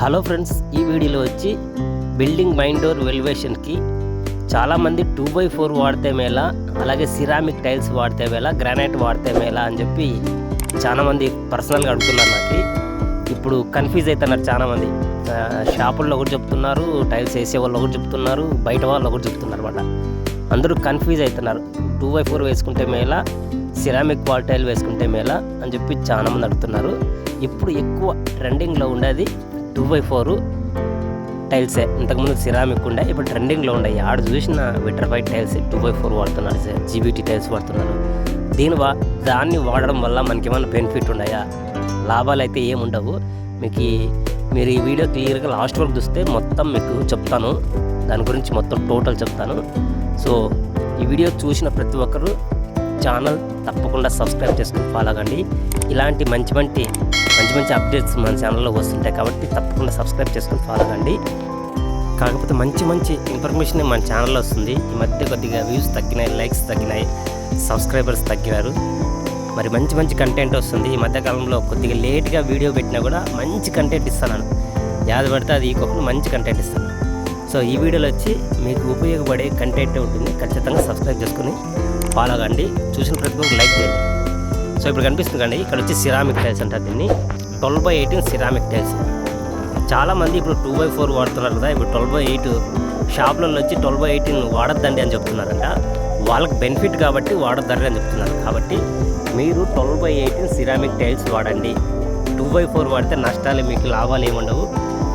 Hello friends ఈ వీడియోలో వచ్చి బిల్డింగ్ మైండ్ డోర్ వెల్వేషన్కి చాలామంది టూ బై ఫోర్ వాడితే మేలా అలాగే సిరామిక్ టైల్స్ వాడితే మేలా గ్రానైట్ వాడితే మేలా అని చెప్పి చాలామంది పర్సనల్గా అడుగుతున్నారు నాకు. ఇప్పుడు కన్ఫ్యూజ్ అవుతున్నారు చాలామంది. షాపుల్లో ఒకటి చెప్తున్నారు టైల్స్ వేసే వాళ్ళు ఒకటి చెప్తున్నారు బయట వాళ్ళు ఒకటి చెప్తున్నారు అనమాట అందరూ కన్ఫ్యూజ్ అవుతున్నారు. టూ బై ఫోర్ వేసుకుంటే మేలా సిరామిక్ వాల్ టైల్ వేసుకుంటే మేలా అని చెప్పి చాలామంది అడుగుతున్నారు. ఇప్పుడు ఎక్కువ ట్రెండింగ్లో ఉండేది టూ బై ఫోర్ టైల్సే. ఇంతకుముందు సిరామిక్ ఉండే ఇప్పుడు ట్రెండింగ్లో ఉండే. ఆడ చూసిన vitrified tiles two by four వాడుతున్నారు సార్. జీబీటీ టైల్స్ వాడుతున్నారు దీని వా దాన్ని వాడడం వల్ల మనకి ఏమైనా బెనిఫిట్ ఉన్నాయా లాభాలు అయితే ఏముండవు. మీకు మీరు ఈ వీడియో క్లియర్గా లాస్ట్ వరకు చూస్తే మొత్తం మీకు చెప్తాను. దాని గురించి మొత్తం టోటల్ చెప్తాను. సో ఈ వీడియో చూసిన ప్రతి ఒక్కరు ఛానల్ తప్పకుండా సబ్స్క్రైబ్ చేసుకుని ఫాలో అవ్వండి ఇలాంటి మంచి మంచి మంచి మంచి అప్డేట్స్ మన ఛానల్లో వస్తుంటాయి కాబట్టి తప్పకుండా సబ్స్క్రైబ్ చేసుకుని ఫాలో అవ్వండి కాకపోతే మంచి మంచి ఇన్ఫర్మేషన్ మన ఛానల్లో వస్తుంది. ఈ మధ్య కొద్దిగా వ్యూస్ తగ్గినాయి లైక్స్ తగ్గినాయి సబ్స్క్రైబర్స్ తగ్గినారు. మరి మంచి మంచి కంటెంట్ వస్తుంది. ఈ మధ్యకాలంలో కొద్దిగా లేట్గా వీడియో పెట్టినా కూడా మంచి కంటెంట్ ఇస్తాను యాద పడితే అది ఇంకొకటి మంచి కంటెంట్ ఇస్తాను సో ఈ వీడియోలో వచ్చి మీకు ఉపయోగపడే కంటెంట్ ఉంటుంది. ఖచ్చితంగా సబ్స్క్రైబ్ చేసుకుని ఫాలో కండి చూసిన ప్రతి ఒక్కరు లైక్ చేయండి. సో ఇప్పుడు కనిపిస్తుంది కండి ఇక్కడ వచ్చి సిరామిక్ టైల్స్ అంటారు దీన్ని. Twelve by eighteen ceramic tiles. చాలామంది ఇప్పుడు టూ బై ఫోర్ వాడుతున్నారు కదా ఇప్పుడు ట్వెల్వ్ బై ఎయిట్ షాప్లలో వచ్చి ట్వెల్వ్ బై ఎయిటీన్ వాడద్దండి అని చెప్తున్నారంట. వాళ్ళకి బెనిఫిట్ కాబట్టి వాడద్దని అని చెప్తున్నారు. కాబట్టి మీరు twelve by eighteen ceramic tiles వాడండి. టూ బై ఫోర్ వాడితే నష్టాలు మీకు లాభాలు ఏముండవు.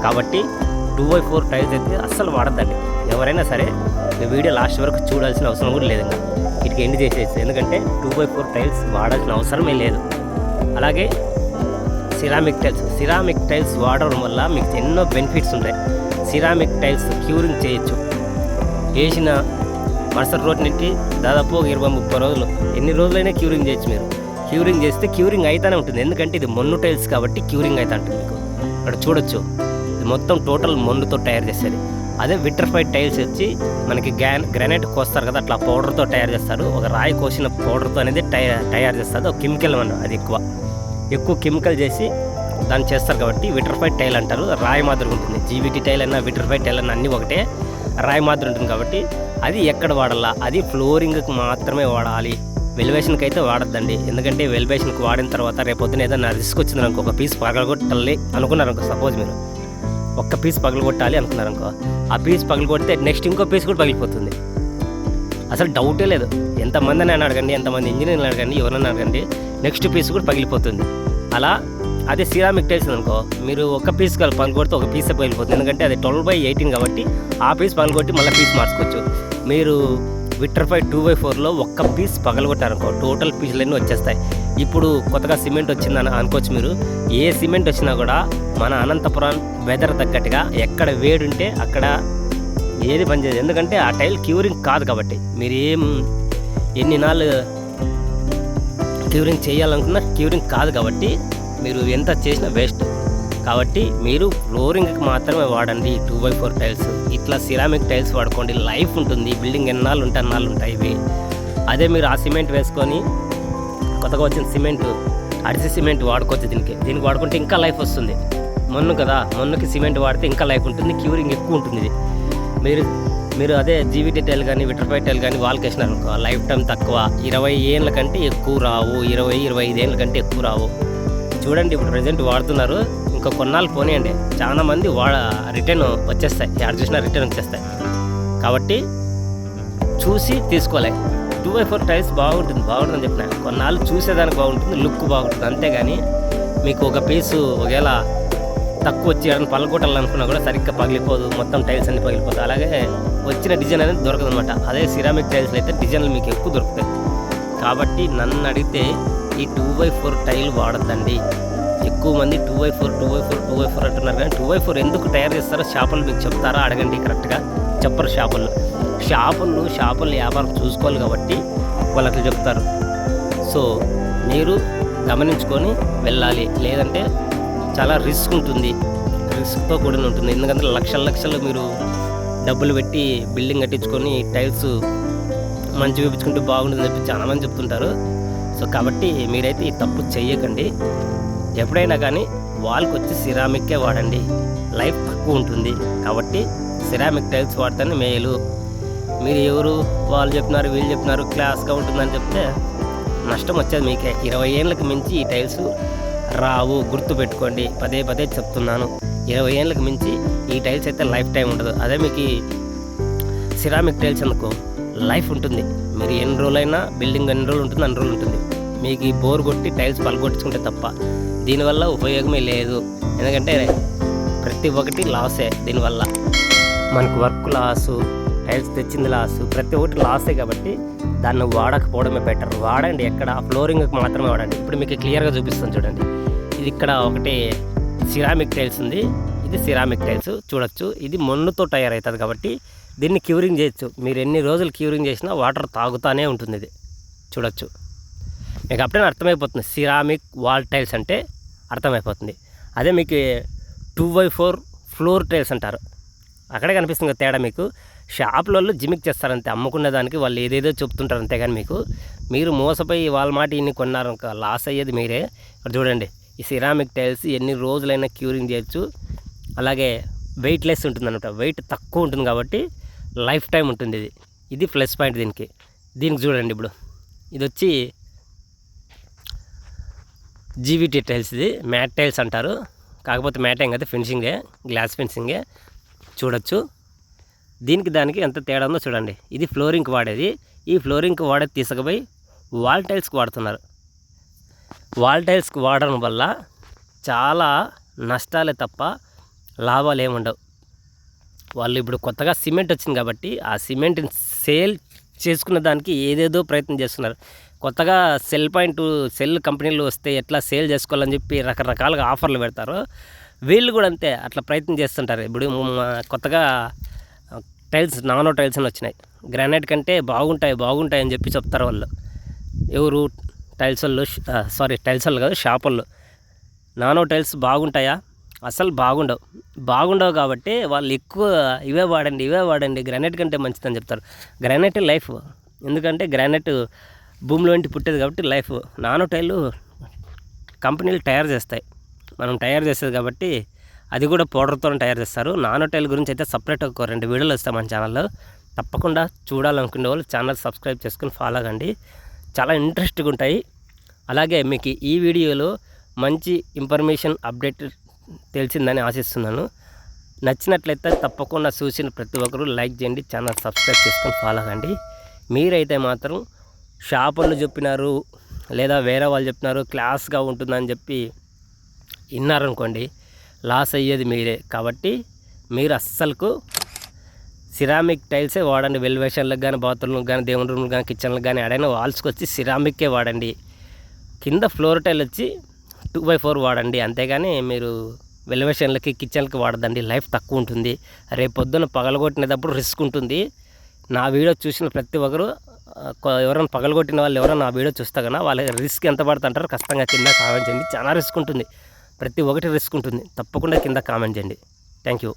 కాబట్టి టూ బై ఫోర్ టైల్స్ అయితే అస్సలు వాడద్దండి. ఎవరైనా సరే వీడియో లాస్ట్ వరకు చూడాల్సిన అవసరం కూడా లేదు ఇంకా. వీటికి ఎండ్ చేసేసి ఎందుకంటే టూ బై ఫోర్ టైల్స్ వాడాల్సిన అవసరమే లేదు. అలాగే సిరామిక్ టైల్స్ సిరామిక్ టైల్స్ వాడడం వల్ల మీకు ఎన్నో బెనిఫిట్స్ ఉంటాయి. సిరామిక్ టైల్స్ క్యూరింగ్ చేయొచ్చు. వేసిన మరుసటి రోజు నుండి దాదాపు ఒక ఇరవై ముప్పై రోజులు. ఎన్ని రోజులైనా క్యూరింగ్ చేయొచ్చు మీరు. క్యూరింగ్ చేస్తే క్యూరింగ్ అయితేనే ఉంటుంది. ఎందుకంటే ఇది మొన్ను టైల్స్ కాబట్టి క్యూరింగ్ అయితే ఉంటుంది మీకు. అక్కడ చూడొచ్చు. ఇది మొత్తం టోటల్ మొన్నుతో తయారు చేసేది. అదే విట్రిఫైడ్ టైల్స్ వచ్చి మనకి గ్రాన్ గ్రానైట్ కోస్తారు కదా అట్లా పౌడర్తో తయారు చేస్తారు. ఒక రాయి కోసిన పౌడర్తో అనేది టై తయారు చేస్తారు. ఒక కెమికల్ అన్న అది ఎక్కువ. ఎక్కువ కెమికల్ చేసి దాన్ని చేస్తారు కాబట్టి విట్రిఫైడ్ టైల్ అంటారు. రాయి మాదిరి ఉంటుంది. జీబీటీ టైల్ అన్న విట్రిఫైడ్ టైల్ అన్న అన్నీ ఒకటే. రాయి మాదిరి ఉంటుంది కాబట్టి అది ఎక్కడ వాడాలా? అది ఫ్లోరింగ్కి మాత్రమే వాడాలి. వెలివేషన్కి అయితే వాడద్దండి. ఎందుకంటే వెలివేషన్కి వాడిన తర్వాత రేపొద్దున ఏదైనా రిస్క్ వచ్చింది అనుకో ఒక పీస్ పగలగొట్టాలి అనుకున్నారు అనుకో సపోజ్ మీరు. ఒక్క పీస్ పగలగొట్టాలి అనుకున్నారు అనుకో ఆ పీస్ పగలగొడితే నెక్స్ట్ ఇంకో పీస్ కూడా పగిలిపోతుంది. అసలు డౌటే లేదు. ఎంతమందిని అని అడగండి ఎంతమంది ఇంజనీర్లు అడగండి ఎవరైనా అడగండి నెక్స్ట్ పీస్ కూడా పగిలిపోతుంది. అలా అదే సిరామిక్ టైల్స్ అనుకో మీరు ఒక పీస్ పగలగొడితే ఒక పీసే పగిలిపోతుంది. ఎందుకంటే అది ట్వెల్వ్ బై ఎయిటీన్ కాబట్టి ఆ పీస్ పగలగొట్టి మళ్ళీ పీస్ మార్చుకోవచ్చు. మీరు విట్రఫై టూ బై ఫోర్లో ఒక్క పీస్ పగలగొట్టారనుకో టోటల్ పీసులన్నీ వచ్చేస్తాయి. ఇప్పుడు కొత్తగా సిమెంట్ వచ్చిందని అనుకోవచ్చు మీరు. ఏ సిమెంట్ వచ్చినా కూడా మన అనంతపురం వెదర్ తగ్గట్టుగా ఎక్కడ వేడుంటే అక్కడ ఏది పనిచేయదు. ఎందుకంటే ఆ టైల్ క్యూరింగ్ కాదు కాబట్టి. మీరు ఏం ఎన్ని నాళ్ళు క్యూరింగ్ చేయాలనుకున్నా క్యూరింగ్ కాదు కాబట్టి మీరు ఎంత చేసినా వేస్ట్ కాబట్టి మీరు ఫ్లోరింగ్కి మాత్రమే వాడండి టూ బై ఫోర్ టైల్స్. ఇట్లా సిరామిక్ టైల్స్ వాడుకోండి. లైఫ్ ఉంటుంది. బిల్డింగ్ ఎన్నాళ్ళు ఉంటే అన్నాళ్ళు ఉంటాయి ఇవి. అదే మీరు ఆ సిమెంట్ వేసుకొని కొత్తగా వచ్చిన సిమెంట్ అడిసి సిమెంట్ వాడుకోవచ్చు దీనికి. దీనికి వాడుకుంటే ఇంకా లైఫ్ వస్తుంది. మొన్ను కదా మొన్నుకి సిమెంట్ వాడితే ఇంకా లైఫ్ ఉంటుంది. క్యూరింగ్ ఎక్కువ ఉంటుంది ఇది. మీరు మీరు అదే జీవిటీ టైల్ కానీ విట్రఫై టైల్ కానీ వాళ్ళకి వేసినారు అనుకో లైఫ్ టైం తక్కువ. ఇరవై ఏళ్ళ కంటే ఎక్కువ రావు. ఇరవై ఇరవై ఐదు ఏళ్ళ కంటే ఎక్కువ రావు. చూడండి ఇప్పుడు ప్రజెంట్ వాడుతున్నారు. ఇంకా కొన్నాళ్ళు పోనీయండి. చాలా మంది వా రిటర్న్ వచ్చేస్తాయి. ఎక్కడ చూసినా రిటర్న్ వచ్చేస్తాయి. కాబట్టి చూసి తీసుకోవాలి టూ బై ఫోర్ టైల్స్ బాగుంటుంది బాగుంటుందని చెప్పిన. కొన్నాళ్ళు చూసేదానికి బాగుంటుంది లుక్ బాగుంటుంది. అంతేగాని మీకు ఒక పీసు ఒకవేళ తక్కువ వచ్చి ఏదైనా పగలగొట్టాలనుకున్నా కూడా సరిగ్గా పగిలిపోదు. మొత్తం టైల్స్ అన్ని పగిలిపోతాయి. అలాగే వచ్చిన డిజైన్ అనేది దొరకదు అనమాట అదే సిరామిక్ టైల్స్ అయితే డిజైన్లు మీకు ఎక్కువ దొరుకుతాయి. కాబట్టి నన్ను అడిగితే ఈ టూ బై ఫోర్ టైల్ వాడద్దండి. ఎక్కువ మంది two by four two by four two by four అంటున్నారు కానీ టూ బై ఫోర్ ఎందుకు తయారు చేస్తారో షాపులు మీకు చెప్తారా? అడగండి కరెక్ట్గా. చెప్పరు షాపుల్లో. షాపులు షాపులు వ్యాపారం చూసుకోవాలి కాబట్టి వాళ్ళు అట్లా చెప్తారు. సో మీరు గమనించుకొని వెళ్ళాలి. లేదంటే చాలా రిస్క్ ఉంటుంది. రిస్క్తో కూడిన ఉంటుంది. ఎందుకంటే లక్షల లక్షలు మీరు డబ్బులు పెట్టి బిల్డింగ్ కట్టించుకొని టైల్స్ మంచి చూపించుకుంటే బాగుంటుందని చెప్పి చాలా మంది చెప్తుంటారు. సో కాబట్టి మీరైతే ఈ తప్పు చేయకండి ఎప్పుడైనా కానీ వాల్కి వచ్చి సిరామిక్కే వాడండి. లైఫ్ తక్కువ ఉంటుంది. కాబట్టి సిరామిక్ టైల్స్ వాడితేనే మేలు. మీరు ఎవరు వాళ్ళు చెప్తున్నారు వీళ్ళు చెప్తున్నారు క్లాస్గా ఉంటుందని చెప్తే నష్టం వచ్చేది మీకే. ఇరవై ఏళ్ళకి మించి ఈ టైల్స్ రావు. గుర్తు పెట్టుకోండి. పదే పదే చెప్తున్నాను. ఇరవై ఏళ్ళకి మించి ఈ టైల్స్ అయితే లైఫ్ టైం ఉండదు. అదే మీకు సిరామిక్ టైల్స్ అనుకో లైఫ్ ఉంటుంది. మీరు ఎన్ని రోజులైనా బిల్డింగ్ ఎన్ని రోజులు ఉంటుంది అన్ని రోజులు ఉంటుంది. మీకు ఈ బోర్ కొట్టి టైల్స్ పలగొట్టుకుంటే తప్ప దీనివల్ల ఉపయోగమే లేదు. ఎందుకంటే ప్రతి ఒక్కటి లాసే దీనివల్ల. మనకు వర్క్ లాసు టైల్స్ తెచ్చింది లాసు ప్రతి ఒక్కటి లాసే కాబట్టి దాన్ని వాడకపోవడమే బెటర్ వాడండి ఎక్కడ? ఫ్లోరింగ్కి మాత్రమే వాడండి. ఇప్పుడు మీకు క్లియర్గా చూపిస్తాను చూడండి. ఇది ఇక్కడ ఒకటి సిరామిక్ టైల్స్ ఉంది. ఇది సిరామిక్ టైల్స్ చూడొచ్చు. ఇది మన్నుతో తయారవుతుంది కాబట్టి దీన్ని క్యూరింగ్ చేయొచ్చు. మీరు ఎన్ని రోజులు క్యూరింగ్ చేసినా వాటర్ తాగుతానే ఉంటుంది ఇది. చూడొచ్చు. మీకు అప్పుడే అర్థమైపోతుంది? సిరామిక్ వాల్ టైల్స్ అంటే అర్థమైపోతుంది. అదే మీకు two by four floor tiles అంటారు. అక్కడే కనిపిస్తుంది తేడా మీకు. షాపులలో జిమిక్ చేస్తారంతే అమ్ముకునే దానికి వాళ్ళు ఏదేదో చెప్తుంటారు అంతేగాని మీకు. మీరు మోసపోయి వాళ్ళ మాట ఇన్ని కొన్నారు ఇంకా లాస్ అయ్యేది మీరే. ఇక్కడ చూడండి ఈ సిరామిక్ టైల్స్ ఎన్ని రోజులైనా క్యూరింగ్ చేయొచ్చు. అలాగే వెయిట్లెస్ ఉంటుంది అనమాట వెయిట్ తక్కువ ఉంటుంది కాబట్టి లైఫ్ టైం ఉంటుంది ఇది. ఇది ప్లస్ పాయింట్ దీనికి. దీనికి చూడండి ఇప్పుడు. ఇది వచ్చి జీవీటీ టైల్స్ ఇది. మ్యాట్ టైల్స్ అంటారు. కాకపోతే మ్యాట్ ఏం కదా ఫినిషింగే గ్లాస్ ఫినిషింగే చూడొచ్చు. దీనికి దానికి ఎంత తేడా ఉందో చూడండి. ఇది ఫ్లోరింగ్కి వాడేది. ఈ ఫ్లోరింగ్కి వాడేది తీసుకుపోయి వాల్ టైల్స్కి వాడుతున్నారు. వాల్ టైల్స్కి వాడడం వల్ల చాలా నష్టాలే తప్ప లాభాలు ఏముండవు వాళ్ళు ఇప్పుడు కొత్తగా సిమెంట్ వచ్చింది కాబట్టి ఆ సిమెంట్ని సేల్ చేసుకున్న దానికి ఏదేదో ప్రయత్నం చేస్తున్నారు. కొత్తగా సెల్ పాయింట్ సెల్ కంపెనీలు వస్తే ఎట్లా సేల్ చేసుకోవాలని చెప్పి రకరకాలుగా ఆఫర్లు పెడతారు. వీళ్ళు కూడా అంతే అట్లా ప్రయత్నం చేస్తుంటారు. ఇప్పుడు కొత్తగా టైల్స్ నానో టైల్స్ అని వచ్చినాయి. గ్రానైట్ కంటే బాగుంటాయి బాగుంటాయి అని చెప్పి చెప్తారు వాళ్ళు. ఎవరు? టైల్స్ వాళ్ళు సారీ టైల్స్ వాళ్ళు కాదు షాప్ వాళ్ళు. నానో టైల్స్ బాగుంటాయా? అసలు బాగుండవు. బాగుండవు కాబట్టి వాళ్ళు ఎక్కువ ఇవే వాడండి ఇవే వాడండి గ్రానైట్ కంటే మంచిదని చెప్తారు. Granite life. ఎందుకంటే గ్రానైట్ భూమిలో ఇంటి పుట్టేది కాబట్టి లైఫ్. నానో టైర్లు కంపెనీలు తయారు చేస్తాయి. మనం తయారు చేసేది కాబట్టి అది కూడా పౌడర్తో తయారు చేస్తారు. నానో టైల్ గురించి అయితే సపరేట్ ఒక రెండు వీడియోలు వస్తాయి మన ఛానల్లో. తప్పకుండా చూడాలనుకునే వాళ్ళు ఛానల్ సబ్స్క్రైబ్ చేసుకుని ఫాలో అవ్వండి చాలా ఇంట్రెస్ట్గా ఉంటాయి. అలాగే మీకు ఈ వీడియోలో మంచి ఇన్ఫర్మేషన్ అప్డేట్ తెలిసిందని ఆశిస్తున్నాను. నచ్చినట్లయితే తప్పకుండా చూసిన ప్రతి ఒక్కరూ లైక్ చేయండి ఛానల్ సబ్స్క్రైబ్ చేసుకొని ఫాలో అవ్వండి మీరైతే మాత్రం షాపర్లు చెప్పినారు లేదా వేరే వాళ్ళు చెప్పినారు క్లాస్గా ఉంటుందని చెప్పి విన్నారనుకోండి లాస్ అయ్యేది మీరే. కాబట్టి మీరు అస్సలకు సిరామిక్ టైల్సే వాడండి. వెల్వేషన్లకు కానీ బాత్రూమ్లకు కానీ దేవుని రూమ్లకు కానీ కిచెన్లకు కానీ ఎడైనా వాల్స్కి వచ్చి సిరామిక్కే వాడండి. కింద ఫ్లోర్ టైల్ వచ్చి టూ బై ఫోర్ వాడండి. అంతేగాని మీరు వెలివేషన్లకి కిచెన్లకి వాడదండి లైఫ్ తక్కువ ఉంటుంది. రేపు పొద్దున పగలగొట్టినప్పుడు రిస్క్ ఉంటుంది. నా వీడియో చూసిన ప్రతి ఒక్కరు ఎవరైనా పగలగొట్టిన వాళ్ళు ఎవరైనా నా వీడియో చూస్తా కన్నా వాళ్ళ రిస్క్ ఎంత పడుతుంటారో ఖచ్చితంగా కింద కామెంట్ చేయండి. చాలా రిస్క్ ఉంటుంది. ప్రతి ఒక్కటి రిస్క్ ఉంటుంది. తప్పకుండా కింద కామెంట్ చేయండి. Thank you